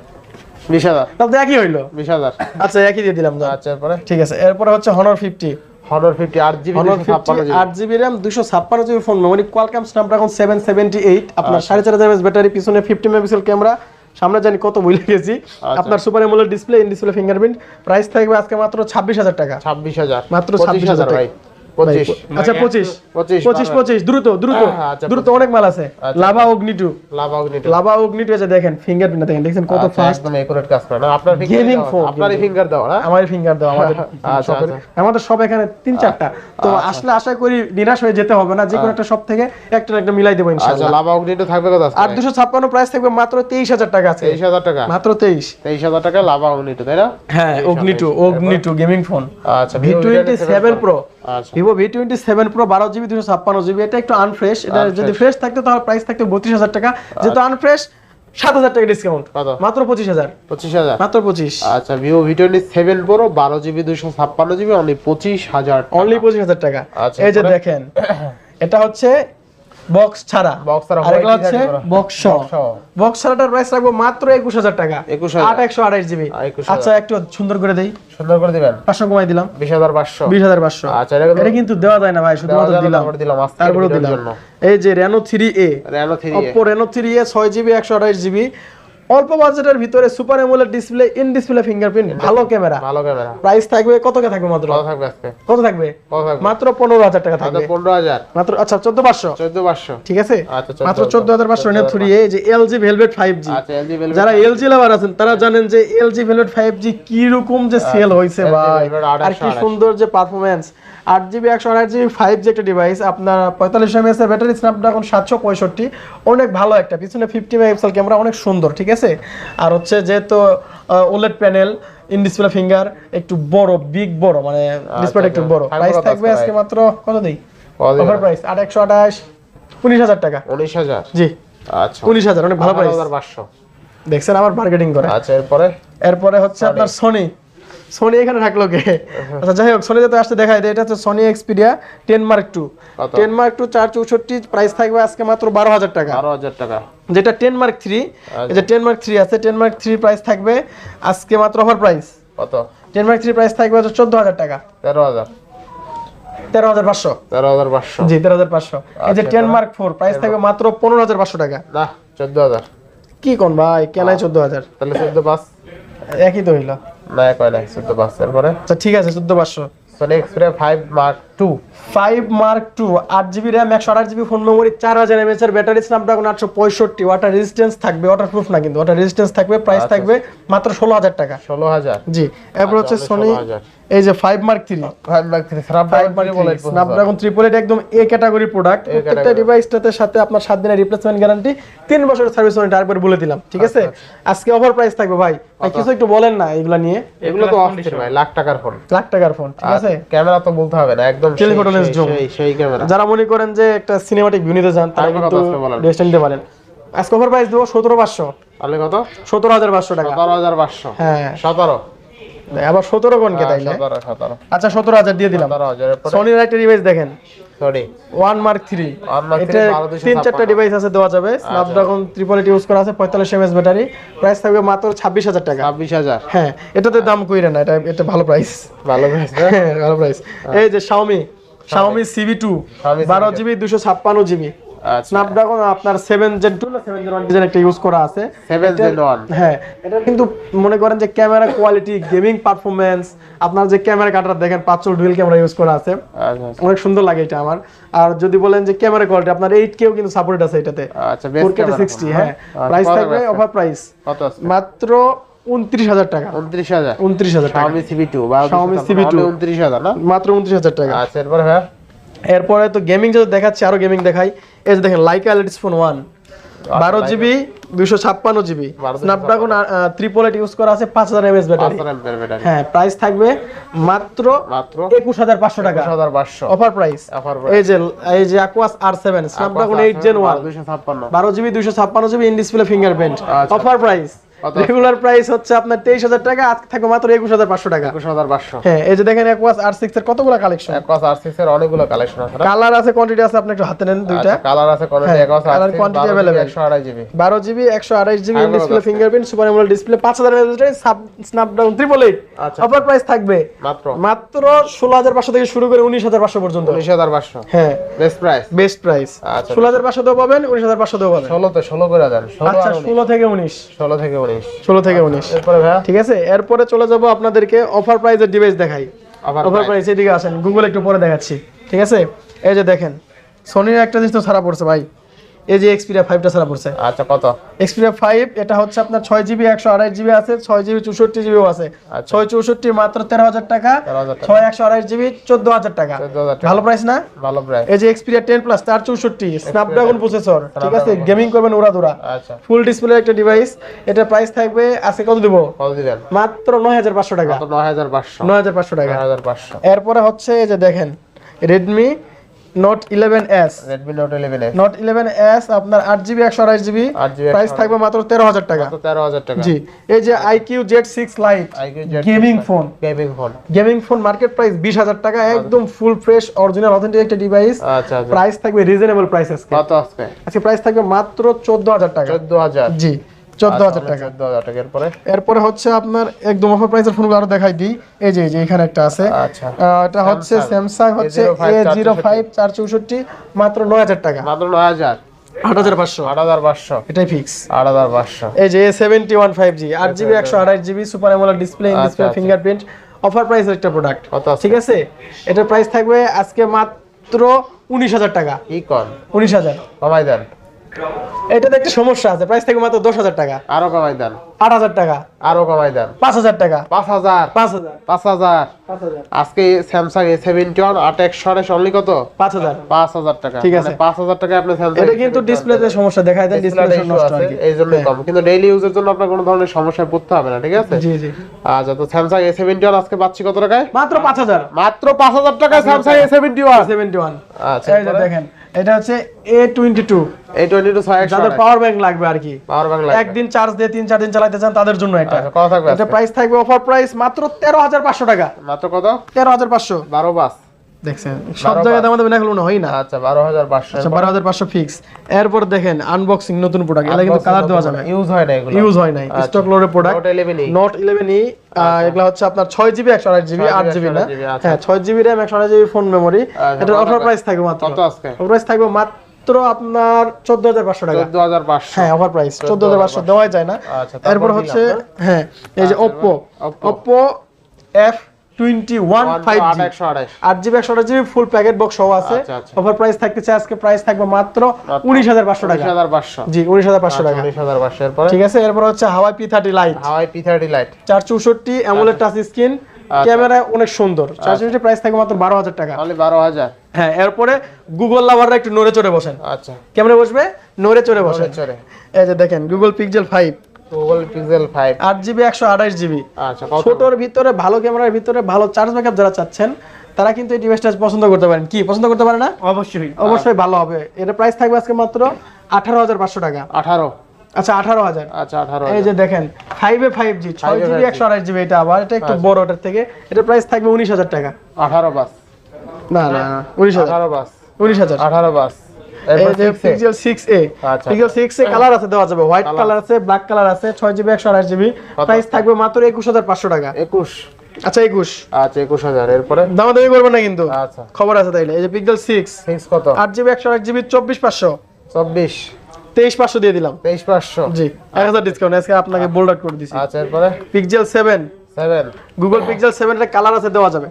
বিশ হাজার? তাহলে একই হইল। বিশ হাজার। আচ্ছা একই দিয়ে দিলাম আচ্ছা এরপরে? ঠিক আছে এরপরে হচ্ছে হনর ফিফটি হনর ফিফটি আট জিবি হনর ফিফটি ছাপ্পান্ন জিবি। আট জিবি র্যাম দুশো ছাপ্পান্ন GB phone memory Qualcomm Snapdragon seven seventy eight আপনার সাড়ে চার হাজার ব্যাটারি পিছনে ফিফটি মেগাপিক্সেল ক্যামেরা সামনে জানি কত বলে গেছি আপনার super AMOLED display in display fingerprint price থাকবে আজকে মাত্র ছাব্বিশ হাজার টাকা। ছাব্বিশ হাজার। মাত্র ছাব্বিশ হাজার আচ্ছা পঁচিশ। পঁচিশ পঁচিশ পঁচিশ দ্রুত দ্রুত আচ্ছা, দ্রুত অনেক মাল আছে। লাভা অগ্নিটু লাভ অগ্নিটো লাভা অগ্নিটু আছে দেখেন ফিঙ্গারপ্রিন্ট দেখেন দেখছেন কত আচ্ছা, ফাস্ট একদম একুরেট কাজ করে। না আপনার ফিঙ্গার Gaming আপনারই ফিঙ্গার দাও না? আমার ফিঙ্গার দাও আমাদের আচ্ছা, আমাদের সব এখানে তিন চারটা। তো আসলে আশা করি নিরাশ হয়ে যেতে হবে না যে কোনো একটা সব থেকে একটা একটা মিলাই দেবো আচ্ছা ইনশাআল্লাহ লাভ থাকবে কত আর দুশো ছাপ্পান্ন প্রাইস থাকবে মাত্র তেইশ হাজার টাকা আছে তেইশ হাজার টাকা। মাত্র তেইশ। তেইশ হাজার টাকা লাভ অগ্নিটো তাই না? হ্যাঁ অগ্নিটু অগ্নিটু গেমিং ফোন আচ্ছা ভি টোয়েন্টি সেভেন প্রো আচ্ছা Vivo V twenty seven pro বারো জিবি দুশো ছাপ্পান্ন জিবি এটা একটু আনফ্রেশ এটা যদি ফ্রেশ থাকতো তাহলে প্রাইস থাকতো বত্রিশ হাজার টাকা। যেহেতু আনফ্রেশ সাত হাজার টাকা ডিসকাউন্ট মাত্র পঁচিশ হাজার। পঁচিশ হাজার। মাত্র পঁচিশ। আচ্ছা Vivo V twenty seven pro বারো জিবি দুশো ছাপ্পান্ন জিবি অনলি পঁচিশ হাজার অনলি পঁচিশ হাজার টাকা। আচ্ছা, এই যে দেখেন এটা হচ্ছে বক্স ছাড়া। বক্স ছাড়া হচ্ছে বক্স সহ। বক্স ছাড়াটার প্রাইস রাখব মাত্র একুশ হাজার টাকা। 21,000 আট একশো আঠাশ জিবি। আচ্ছা একটু সুন্দর করে দেই। সুন্দর করে দিবেন। পাঁচশো কমাই দিলাম। বিশ হাজার পাঁচশো। বিশ হাজার পাঁচশো। আচ্ছা এটা কিন্তু দেওয়া যায় না ভাই শুধুমাত্র দিলাম। তারপরে দিলাম। এই যে Reno three A Reno three Oppo Reno three A ছয় জিবি একশো আঠাশ জিবি। অল্প বাজেটের ভিতরে super AMOLED display in display fingerprint ভালো ক্যামেরা ভালো ক্যামেরা প্রাইস থাকবে কত কে থাকবে মাত্র? কত থাকবে আজকে? কত থাকবে? মাত্র পনেরো হাজার টাকা থাকবে। পনেরো হাজার। মাত্র আচ্ছা চোদ্দ পাঁচশো। চোদ্দ পাঁচশো। ঠিক আছে? আচ্ছা, মাত্র চোদ্দ হাজার পাঁচশো থ্রি এ যে ভেলভেট ফাইভ জি আচ্ছা এলজি ভেলভেট যারা এলজি লাভার আছেন তারা জানেন যে ভেলভেট ফাইভ জি কি রকম যে সেল হয়েছে ভাই। Velvet আর কি সুন্দর যে পারফরমেন্স আট জিবি একশো আঠাশ জিবি ফাইভ জি একটা ডিভাইস আপনার পঁয়তাল্লিশ এমএস এর ব্যাটারি স্ন্যাপড্রাগন সাতশো পঁয়ষট্টি অনেক ভালো একটা। পিছনে ফিফটি মেগাপিক্সেল ক্যামেরা অনেক সুন্দর ঠিক আছে? আর হচ্ছে যেহেতু OLED panel in display finger একটু বড় বিগ বড় মানে ডিসপ্লেটা একটু বড়। প্রাইস থাকবে আজকে মাত্র কত দিই? অফার প্রাইস আট একশো আঠাশ উনিশ হাজার টাকা। উনিশ হাজার? জি। আচ্ছা। উনিশ হাজার অনেক ভালো প্রাইস দেখছেন আমার মার্কেটিং করে। আচ্ছা এরপরে? এরপরে হচ্ছে আপনার সোনি সোনি এখানে থাকল কে? আচ্ছা যাই হোক সোনি যাতে আসতে দেখায় এটা হচ্ছে Sony Xperia ten mark two? Ten mark two চার চৌষট্টি প্রাইস থাকবে আজকে মাত্র বারো হাজার টাকা। বারো হাজার টাকা। যেটা টেন মার্ক থ্রি এই যে টেন মার্ক থ্রি আছে টেন মার্ক থ্রি প্রাইস থাকবে আজকে মাত্র অফার প্রাইস কত? টেন মার্ক থ্রি প্রাইস থাকবে হচ্ছে চোদ্দ হাজার টাকা। তেরো হাজার। তেরো হাজার পাঁচশো। তেরো হাজার পাঁচশো। জি তেরো হাজার পাঁচশো। এই যে টেন মার্ক ফোর প্রাইস থাকবে মাত্র পনেরো হাজার পাঁচশো টাকা। না চোদ্দ হাজার। কি কোন ভাই কেনাই চোদ্দ হাজার। তাহলে চোদ্দ পাঁচ। একই তো হইল। না কয় না চোদ্দ পাঁচ পরে আচ্ছা ঠিক আছে চোদ্দ পাঁচশো। Sony Xperia five mark two five mark two আট জিবি র্যাম একশো আঠাশ জিবি ফোন মেমোরি চার হাজার এমএচ এর ব্যাটারি স্ন্যাপড্রাগন আটশো পঁয়ষট্টি। ওয়াটার রেজিস্ট্যান্স থাকবে ওয়াটার প্রুফ না কিন্তু ওয়াটার রেজিস্ট্যান্স থাকবে প্রাইস আচ্ছা। থাকবে মাত্র ষোলো হাজার টাকা। ষোলো হাজার। জি এরপর হচ্ছে সোনি এই যে five mark three five mark three five mark Snapdragon triple eight একদম এ ক্যাটাগরি প্রোডাক্ট প্রত্যেকটা ডিভাইসটাতে সাথে আপনার সাত দিনের রিপ্লেসমেন্ট গ্যারান্টি তিন বছরের সার্ভিস ওয়ারেন্টি আরেকবার বলে দিলাম ঠিক আছে? আচ্ছা, আজকে অফার প্রাইস থাকবে ভাই। ভাই কিছু একটু বলেন না এগুলা নিয়ে। এগুলো তো অস্থির ভাই লাখ টাকার ফোন লাখ টাকার ফোন ঠিক আছে? ক্যামেরা তো বলতে হবে না একদম জুম সেই- ক্যামেরা যারা মনে করেন যে একটা সিনেমাটিক ভিউ নিতে চান তারা কিন্তু? ড্রেসটা নিতে পারেন। আজকে অফার প্রাইস দেবো সতেরো পাঁচশো। তাহলে কত? সতেরো হাজার পাঁচশো টাকা। সতেরো হাজার পাঁচশো। হ্যাঁ। সতেরো? আবার সতেরো কোনকে তাইলে? সতেরো সতেরো। আচ্ছা সতেরো হাজার দিয়ে দিলাম। সনির একটা ডিভাইস দেখেন। সরি ওয়ান মার্ক থ্রি এটা three, বারো দুইশো তিন চারটা। ডিভাইস আছে দেওয়া যাবে। স্ন্যাপড্রাগন ট্রিপল এইট ইউজ করা আছে পঁয়তাল্লিশ এমএস ব্যাটারি প্রাইস থাকবে মাত্র ছাব্বিশ হাজার টাকা। ছাব্বিশ হাজার। হ্যাঁ এটাতে দাম কইরে না এটা এটা ভালো প্রাইস ভালো বেশ হ্যাঁ ভালো প্রাইস এই যে শাওমি শাওমি সিভি টু বারো জিবি দুশো ছাপ্পান্ন জিবি। আচ্ছা স্ন্যাপড্রাগন আপনার সেভেন জেন টু না সেভেন জেন ওয়ান ডিজাইন একটা ইউজ করা আছে। সেভেন জেন ওয়ান হ্যাঁ এটা কিন্তু মনে করেন যে ক্যামেরা কোয়ালিটি গেমিং পারফরমেন্স আপনার যে ক্যামেরা কাটার দেখেন পাঁচশো ডুয়েল ক্যামেরা ইউজ করা আছে। আচ্ছা অনেক সুন্দর লাগে এটা আমার। আর যদি বলেন যে ক্যামেরা কোয়ালিটি আপনার এইট কেও কিন্তু সাপোর্ট আছে এটাতে। আচ্ছা বেশ ফোর কেটে সিক্সটি হ্যাঁ। প্রাইস থাকবে অফার প্রাইস কত আছে? মাত্র উনত্রিশ হাজার টাকা। উনত্রিশ হাজার। উনত্রিশ হাজার টাকা। Xiaomi CV2 বা Xiaomi CV2 উনত্রিশ হাজার না? মাত্র উনত্রিশ হাজার টাকা। আচ্ছা এরপরে ভাইয়া? এরপরে তো গেমিং যদি দেখাচ্ছি আরও গেমিং দেখাই। এই যে দেখেন লাইকা এলইডি ফোন ওয়ান বারো জিবি দুশো ছাপ্পান্ন GB. Snapdragon triple eight use করা আছে পাঁচ হাজার এমএস ব্যাটারি হ্যাঁ প্রাইস থাকবে মাত্র মাত্র একুশ হাজার পাঁচশো টাকা। হাজার পাঁচশো। অফার প্রাইস এই যে এই যে Aquos R seven Snapdragon eight gen one বারো জিবি দুশো ছাপ্পান্ন। GB in display fingerprint. Offer price? Regular price হচ্ছে আপনার তেইশ হাজার টাকা আজকে থাকবে মাত্র একুশ হাজার পাঁচশো টাকা। একুশ হাজার পাঁচশো। হ্যাঁ এই যে দেখেন একওয়াস আর সিক্স এর কতগুলো কালেকশন একস আর সিক্স এর অনেকগুলো কালেকশন আছে কালার আছে কোয়ান্টিটি আছে আপনি একটু হাতে নেন দুইটা। আচ্ছা, কালার আছে কোয়ালিটি হ্যাঁ, একস আর কালার বারো available। একশো জিবি। বারো জিবি একশো আঠাইশ GB display fingerprint super AMOLED display পাঁচ হাজার স্ন্যাপড্রাগন ট্রিপল এইট আচ্ছা। অফার প্রাইস থাকবে মাত্র। মাত্র ষোলো হাজার পাঁচশো থেকে শুরু করে উনিশ হাজার পাঁচশো পর্যন্ত। উনিশ হাজার পাঁচশো। হ্যাঁ। বেস্ট প্রাইস বেস্ট প্রাইস আচ্ছা। ষোলো হাজার পাঁচশো পাবেন উনিশ হাজার পাঁচশো দেওয়া পাবেন। ষোলো তো ষোলো করে দেন আচ্ছা আর উনিশ। ষোলো থেকে উনিশ। ষোলো থেকে উনিশ। ষোলো থেকে উনিশ। এরপরে ভাইয়া? ঠিক আছে এরপরে চলে যাব আপনাদেরকে অফার প্রাইজের ডিভাইস দেখাই। অফার। প্রাইস এদিকে আসেন গুগল একটু পরে দেখাচ্ছি। ঠিক আছে? এই যে দেখেন সোনির একটা জিনিস তো ছাড়া পড়ছে ভাই। এই যে এক্সপিরিয়া ফাইভটা ছাড়া পড়ছে। আচ্ছা কত? এক্সপিরিয়া ফাইভ এটা হচ্ছে আপনার ছয় জিবি একশো আড়াই জিবি আছে ছয় জিবি চৌষট্টি জিবিও আছে। আচ্ছা। ছয় চৌষট্টি মাত্র তেরো হাজার টাকা ছয় একশো আড়াই জিবি চোদ্দ হাজার টাকা। ভালো প্রাইস না? ভালো প্রাইস এই যে এক্সপিরিয়া টেন প্লাস চার চৌষট্টি স্ন্যাপড্রাগন প্রসেসর ঠিক আছে? গেমিং করবেন ওরা দোরা ফুল ডিসপ্লে একটা ডিভাইস এটা প্রাইস থাকবে আজকে কত দিব? মাত্র নয় হাজার পাঁচশো টাকা। নয় হাজার পাঁচশো। নয় হাজার পাঁচশো টাকা। এরপরে হচ্ছে এই যে দেখেন Redmi Note eleven S Redmi Note eleven S Note eleven S আপনার আট জিবি একশো আড়াইশ জিবি 8GB প্রাইস থাকবে মাত্র তেরো হাজার টাকা। কত তেরো হাজার টাকা। জি এই যে lite IQ Z gaming phone gaming phone gaming phone market price বিশ হাজার টাকা একদম ফুল ফ্রেশ অরিজিনাল অথেন্টিক একটা ডিভাইস আচ্ছা আচ্ছা। প্রাইস থাকবে রিজনেবল প্রাইস আজকে কত আজকে? আজকে প্রাইস থাকবে মাত্র চোদ্দ হাজার টাকা। চোদ্দ হাজার। জি। চোদ্দ হাজার টাকা। চোদ্দ হাজার টাকা। এরপরে? এরপরে হচ্ছে আপনার একদম অফার প্রাইসের ফোনগুলো আরও দেখাই দিই। এই যে এখানে একটা আছে। আচ্ছা। এটা হচ্ছে স্যামসাং হচ্ছে এ জিরো ফাইভ চার চৌষট্টি মাত্র নয় হাজার টাকা। মাত্র নয় হাজার। আট হাজার পাঁচশো। আট হাজার পাঁচশো। এটাই ফিক্স আট হাজার পাঁচশো। এই যে সেভেন্টি ওয়ান ফাইভ জি আট জিবি একশো আঠাশ জিবি সুপার এমোলার ডিসপ্লে আচ্ছা, ডিসপ্লে আচ্ছা। ফিঙ্গারপ্রিন্ট অফার প্রাইসের একটা প্রোডাক্ট ঠিক আছে? এটার প্রাইস থাকবে আজকে মাত্র উনিশ হাজার টাকা। কন উনিশ হাজার। কমাই দেন। এটাতে একটা সমস্যা আছে প্রাইস থাকবে মাত্র দশ হাজার টাকা। আরও কমাই দেন। আট হাজার টাকা। আরও কমাই দেন। পাঁচ হাজার টাকা। পাঁচ হাজার। পাঁচ হাজার। পাঁচ হাজার। আজকে স্যামসাং এ সেভেন্টি ওয়ান আট একশো আঠাশ অনলি কত? পাঁচ হাজার। পাঁচ হাজার টাকা। ঠিক মানে আছে। পাঁচ হাজার টাকা আপনি স্যামসাং এটা কিন্তু ডিসপ্লেতে সমস্যা দেখা দেয় ডিসপ্লে নষ্ট কি। এই জন্য কম কিন্তু ডেইলি ইউজের জন্য আপনার কোনো ধরনের সমস্যায় পড়তে হবে না ঠিক আছে? জি জি। আচ্ছা তো স্যামসাং এ সেভেন্টি ওয়ান আজকে পাচ্ছি কত টাকায়? মাত্র পাঁচ হাজার। মাত্র পাঁচ হাজার টাকায় Samsung A seventy one seventy one আচ্ছা দেখেন। এটা হচ্ছে এ টোয়েন্টি টু এই টোয়েন্টি টু ছয় একশো যাদের পাওয়ার ব্যাংক লাগবে আর কি। পাওয়ার একদিন চার্জ দিয়ে তিন চার দিন চালাতে চান তাদের জন্য এটা। আচ্ছা কত থাকবে এটা প্রাইস থাকবে অফার প্রাইস মাত্র তেরো হাজার পাঁচশো টাকা। মাত্র কত? তেরো হাজার পাঁচশো। বারো পাঁচ। দেখছেন? সব জায়গায় দাম হয় না? আচ্ছা বারো হাজার পাঁচশো। আচ্ছা বারো হাজার পাঁচশো ফিক্স এরপর দেখেন আনবক্সিং নতুন প্রোডাক্ট এটা কিন্তু কালার দেওয়া যাবে। ইউজ হয় না এগুলো। ইউজ হয় নাই। স্টক লোডের product note eleven note eleven E এগুলা হচ্ছে আপনার ছয় জিবি একশো আট জিবি 6GB, আট জিবি না? 128GB, আচ্ছা। হ্যাঁ ছয় জিবি র্যাম একশো আট জিবি ফোন মেমোরি আচ্ছা, এটার অফার প্রাইস থাকবে মাত্র। কত আজকে? অফার প্রাইস থাকবে মাত্র আপনার চোদ্দ হাজার পাঁচশো টাকা। চোদ্দ হাজার পাঁচশো। হ্যাঁ অফার প্রাইস চোদ্দ হাজার পাঁচশো। দেওয়াই যায় না। আচ্ছা, এরপর হচ্ছে হ্যাঁ এই যে আচ্ছা, Oppo Oppo F full packet box সহ আছে। আচ্ছা, আচ্ছা। অফার প্রাইস থাকতেছে আজকে প্রাইস থাকবে মাত্র টাকা। জি টাকা। এরপরে? ঠিক আছে এরপর হচ্ছে Huawei lite Huawei P thirty lite AMOLED touch screen. Camera অনেক সুন্দর। চার চৌষট্টি প্রাইস থাকবে মাত্র বারো হাজার টাকা। অনলি বারো হাজার। হ্যাঁ এরপরে গুগল লাভাররা একটু নড়ে চড়ে বসেন। আচ্ছা। কেমনে বসবে? নড়ে চড়ে চলে এই যে দেখেন Google Pixel five Google Pixel আচ্ছা ছোটর ভিতরে ভালো ক্যামেরার ভিতরে ভালো চার্জ ব্যাকআপ যারা চাচ্ছেন তারা কিন্তু এই ডিভাইসটা পছন্দ করতে পারেন। কি পছন্দ করতে পারে না? অবশ্যই। অবশ্যই ভালো হবে। এটা প্রাইস থাকবে আজকে মাত্র আঠারো হাজার পাঁচশো টাকা। আঠারো? আচ্ছা আঠারো হাজার। আচ্ছা আঠারো এই যে দেখেন ফাইভ এ ফাইভ জি ছয় জিবি একশো আঠাশ জিবি এটা আবার। এটা একটু বড় ওটার থেকে। এটা প্রাইস থাকবে উনিশ হাজার টাকা। আঠারো বাস। না না না উনিশ হাজার। আঠারো বাস। উনিশ হাজার। আঠারো বাস। পিক্সেল সিক্স আচ্ছা। পিক্সেল সিক্স কালার আছে দেওয়া যাবে। হোয়াইট কালার আছে ব্ল্যাক কালার আছে ছয় জিবি একশো আঠাশ জিবি প্রাইস থাকবে মাত্র একুশ হাজার পাঁচশো টাকা। একুশ। আচ্ছা একুশ। আচ্ছা একুশ হাজার। এরপরে? দামাদামি করবেন না কিন্তু। আচ্ছা। খবর আছে তাইলে। এই যে পিক্সেল কত? তেইশ পাঁচশো দিয়ে দিলাম। তেইশ পাঁচশো। জি এক হাজার ডিসকাউন্ট আজকে আপনাকে বোল্ড আউট করে দিছি। আচ্ছা এরপরে? Pixel seven seven Google Pixel seven এর কালার আছে দেওয়া যাবে।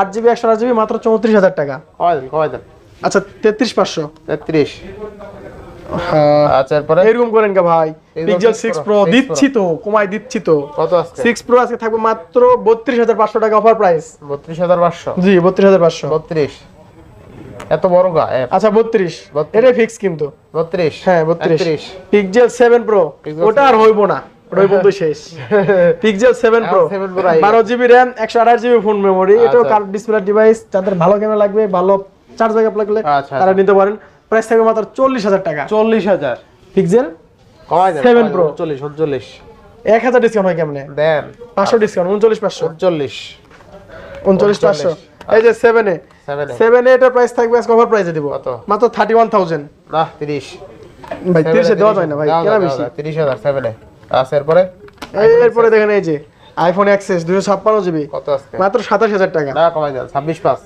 আট জিবি একশো আট জিবি মাত্র চৌত্রিশ হাজার টাকা। কয় দেন কয় দেন? আচ্ছা তেত্রিশ পাঁচশো। তেত্রিশ। আচ্ছা এরপরে? এরকম করেন কা ভাই। পিক্সেল 6 প্রো দিচ্ছি তো কমাই দিচ্ছি তো। কত আজকে? সিক্স প্রো আজকে থাকবে মাত্র বত্রিশ হাজার পাঁচশো টাকা অফার প্রাইস বত্রিশ হাজার পাঁচশো? জি বত্রিশ হাজার পাঁচশো। বত্রিশ। এত বড় গা আচ্ছা 32 এটাই ফিক্স কিন্তু। বত্রিশ। হ্যাঁ। পিক্সেল প্রো ওটা আর হইব না। শেষ। পিক্সেল সেভেন প্রো 7 বারো জিবি র্যাম একশো আঠাশ জিবি ফোন মেমোরি এটাও আচ্ছা। কার্ড ডিসপ্লে ডিভাইস যাদের ভালো ক্যামেরা লাগবে ভালো চার্জ ব্যাকআপ লাগলে আচ্ছা, তারা নিতে পারেন। প্রাইস থাকবে মাত্র চল্লিশ হাজার টাকা। চল্লিশ হাজার। পিক্সেল কমাই দেন। 7 কমাই দেন। Pro। উনচল্লিশ। এক হাজার ডিসকাউন্ট হয় কেমনে? দেন। পাঁচশো ডিসকাউন্ট উনচল্লিশ পাঁচশো। উনচল্লিশ। উনচল্লিশ পাঁচশো। এই যে সেভেনে সেভেনে সেভেনে এটার প্রাইস থাকবে আজকে অফার প্রাইসে দিব? মাত্র থার্টি ওয়ান থাউজেন্ড না তিরিশ। ভাই তিরিশে দেওয়া যায় না ভাই কেন বেশি। তিরিশ হাজার সেভেনে আচ্ছা এরপরে? এরপরে দেখেন এই যে আইফোন এক্সেস দুশো ছাপ্পান্ন জিবি মাত্র সাতাশ হাজার টাকা। না কমাই ছাব্বিশ পাঁচ।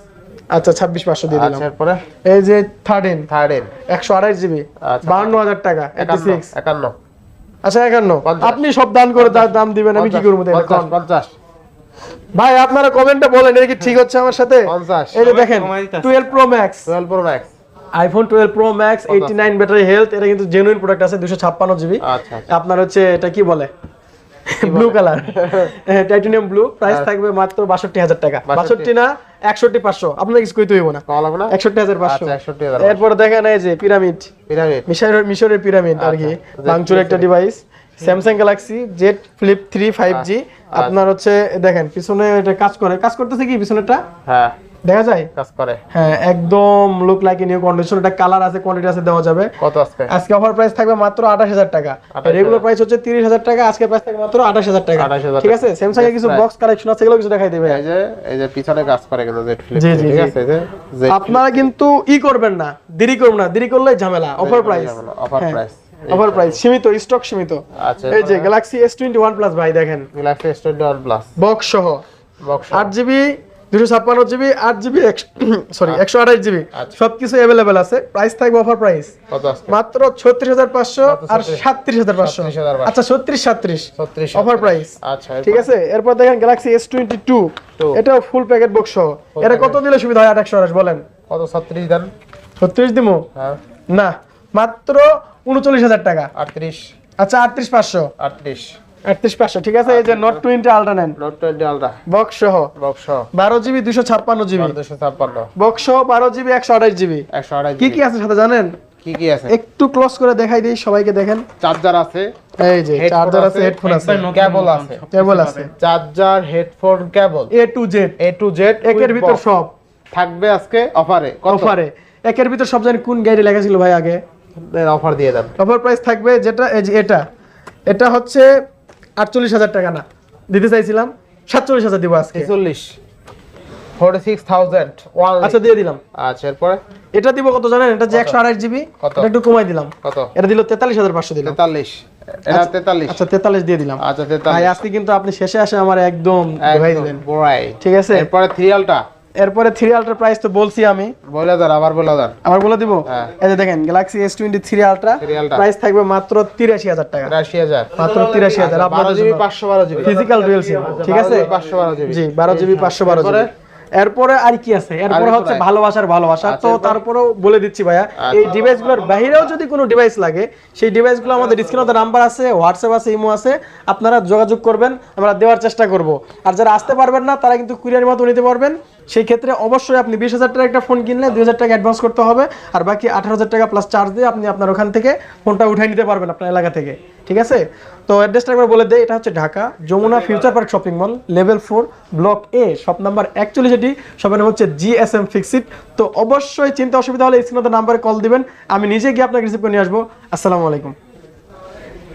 আচ্ছা দিয়ে দিলাম। আচ্ছা এরপরে? এই যে থার্টিন থার্ড একশো আঠাশ জিবি আচ্ছা। বাহান্ন হাজার টাকা এইটি একান্ন সিক্স একান্ন। আচ্ছা একান্ন। পঞ্চাশ। আপনি সব দান করে দাম দিবেন আমি কি করব তাহলে? পঞ্চাশ পঞ্চাশ। ভাই আপনারা কমেন্টে বলেন এটা কি ঠিক হচ্ছে আমার সাথে? পঞ্চাশ। এই যে দেখেন twelve pro max twelve pro max iPhone twelve pro max eighty nine battery health এটা কিন্তু জেনুইন প্রোডাক্ট আছে দুশো ছাপ্পান্ন জিবি আচ্ছা। আপনার হচ্ছে এটা কি বলে? Blue? Colour titanium blue price থাকবে মাত্র বাষট্টি হাজার টাকা। বাষট্টি। না একষট্টি পাঁচশো। আপনার কিছু কইতে হইব না। না একষট্টি হাজার পাঁচশো। আচ্ছা এরপরে দেখেন এই যে পিরামিড পিরামিড মিশরের মিশরের পিরামিড আর কি। আচ্ছা, ভাঙচুর একটা device Samsung Galaxy Z flip three five G আচ্ছা। আপনার হচ্ছে দেখেন পিছনে এটা কাজ করে। কাজ করতেছে কি পিছনেটা হ্যাঁ। দেখা যায়? কাজ করে। হ্যাঁ একদম লুক লাইক নিউ কন্ডিশন এটা কালার আছে কোয়ান্টিটি আছে দেওয়া যাবে। কত আজকে? আজকে অফার প্রাইস থাকবে মাত্র আঠাশ হাজার টাকা। 28,000 রেগুলার প্রাইস হচ্ছে তিরিশ হাজার টাকা আজকে প্রাইস থাকবে মাত্র আঠাশ হাজার টাকা। ঠিক আছে? স্যামসাং এর কিছু বক্স কালেকশন আছে এগুলো কিছু দেখাই দেবে। এই যে এই যে পিছনে কাজ করে কিন্তু জেড ফ্লিপ ঠিক আছে? এই যে আপনারা কিন্তু ই করবেন না দেরি করবেন না দেরি করলে ঝামেলা। Offer price offer price offer price সীমিত স্টক সীমিত। আচ্ছা এই যে Galaxy S twenty one plus ভাই দেখেন। Galaxy S twenty one plus box সহ। বক্স আট জিবি দুশো ছাপ্পান্ন জিবি আট জিবি সরি একশো আঠাশ জিবি। আচ্ছা। সবকিছু অ্যাভেলেবেল আছে। প্রাইস থাকবে অফার প্রাইস মাত্র ছত্রিশ হাজার পাঁচশো আর সাতত্রিশ হাজার পাঁচশো। আচ্ছা ছত্রিশ সাতত্রিশ। অফার প্রাইস আচ্ছা ঠিক আছে? এরপর দেখেন গ্যালাক্সি এস টোয়েন্টি টু এটাও ফুল প্যাকেট বক্স সহ। এটা কত দিলে সুবিধা হয়? আট একশো আঠাশ বলেন। কত? ছত্রিশ দেন। ছত্রিশ দিমু? হ্যাঁ। না মাত্র উনচল্লিশ হাজার টাকা। আটত্রিশ। আচ্ছা আটত্রিশ পাঁচশো। আটত্রিশ। আটত্রিশ পাঁচশো ঠিক আছে? এই যে নট টোয়েন্টি আলট্রা নেন। নোট টোয়েন্টি আলট্রা বক্স সহ বক্স বারো জিবি দুশো ছাপ্পান্ন জিবি। দুশো ছাপ্পান্ন। বক্স সহ বারো জিবি একশো আঠাশ জিবি। একশো আড়াই কি কি আছে সাথে জানেন? কি কি আছে? একটু ক্লোজ করে দেখাই দিই সবাইকে দেখেন। চার্জার আছে। এই যে চার্জার আছে। আছে, হেডফোন আছে। কেবল আছে। কেবল আছে। Charger headphone cable A to Z A to Z একের ভিতর সব। থাকবে আজকে অফারে। অফারে। একের ভিতর সব জানি কোন গাড়ি লেখা ছিল ভাই আগে। অফার দিয়ে দেন। অফার প্রাইস থাকবে যেটা এই যে এটা। এটা হচ্ছে আটচল্লিশ হাজার টাকা না। দিতে চাইছিলাম সাতচল্লিশ হাজার দিব আজকে। ছেচল্লিশ। ফোর্টি সিক্স থাউজেন্ড আচ্ছা দিয়ে দিলাম। আচ্ছা এরপরে? এটা দিব কত জানেন? এটা যে একশো আঠাশ জিবি এটা একটু কমাই দিলাম। কত? এটা দিল তেতাল্লিশ হাজার পাঁচশো দিলাম। তেতাল্লিশ। এটা তেতাল্লিশ। আচ্ছা তেতাল্লিশ দিয়ে দিলাম। আচ্ছা তেতাল্লিশ। আজকে কিন্তু আপনি শেষে আসে আমার একদম ঠিক আছে? এরপরে থ্রি আলটা এরপরে থ্রি আলট্রা প্রাইস তো বলছি আমি। বলে দেন আবার বলে দেন আবার বলে দিব? হ্যাঁ। এই যে দেখেন Galaxy S twenty three ultra 3 Ultra। Price থাকবে মাত্র তিরাশি হাজার টাকা। তিরাশি হাজার। মাত্র তিরাশি হাজার বারো জিবি পাঁচশো বারো জিবি। ফিজিক্যাল ডুয়েল সিম ঠিক আছে? পাঁচশো বারো জিবি। জি বারো জিবি পাঁচশো বারো জিবি। এরপরে? আর কি আছে? এরপরে হচ্ছে ভালোবাসার ভালোবাসা আচ্ছা, তো তারপরেও বলে দিচ্ছি ভাইয়া এই ডিভাইসগুলোর বাইরেও যদি কোনো ডিভাইস লাগে সেই ডিভাইসগুলো আমাদের স্ক্রিনে নাম্বার আছে হোয়াটসঅ্যাপ আছে ইমো আছে আপনারা যোগাযোগ করবেন আমরা দেওয়ার চেষ্টা করব। আর যারা আসতে পারবেন না তারা কিন্তু কুরিয়ার মতো নিতে পারবেন। সেই ক্ষেত্রে অবশ্যই আপনি বিশ হাজার টাকা একটা ফোন কিনলে দুই হাজার টাকা অ্যাডভান্স করতে হবে। আর বাকি আঠারো হাজার টাকা প্লাস চার্জ দিয়ে আপনি আপনার ওখান থেকে ফোনটা উঠাই নিতে পারবেন আপনার এলাকা থেকে। ঠিক আছে? তো অ্যাড্রেসটা একবার বলে দেয় এটা হচ্ছে Dhaka Jamuna Future Park shopping mall level four block A shop number একচল্লিশ এটি। নাম হচ্ছে জিএসএম ফিক্সিট তো অবশ্যই চিন্তা অসুবিধা হলে স্ক্রিনে নাম্বারে কল দিবেন। আমি নিজে গিয়ে আপনাকে রিসিভ করে নিয়ে আসব। আসসালামু আলাইকুম।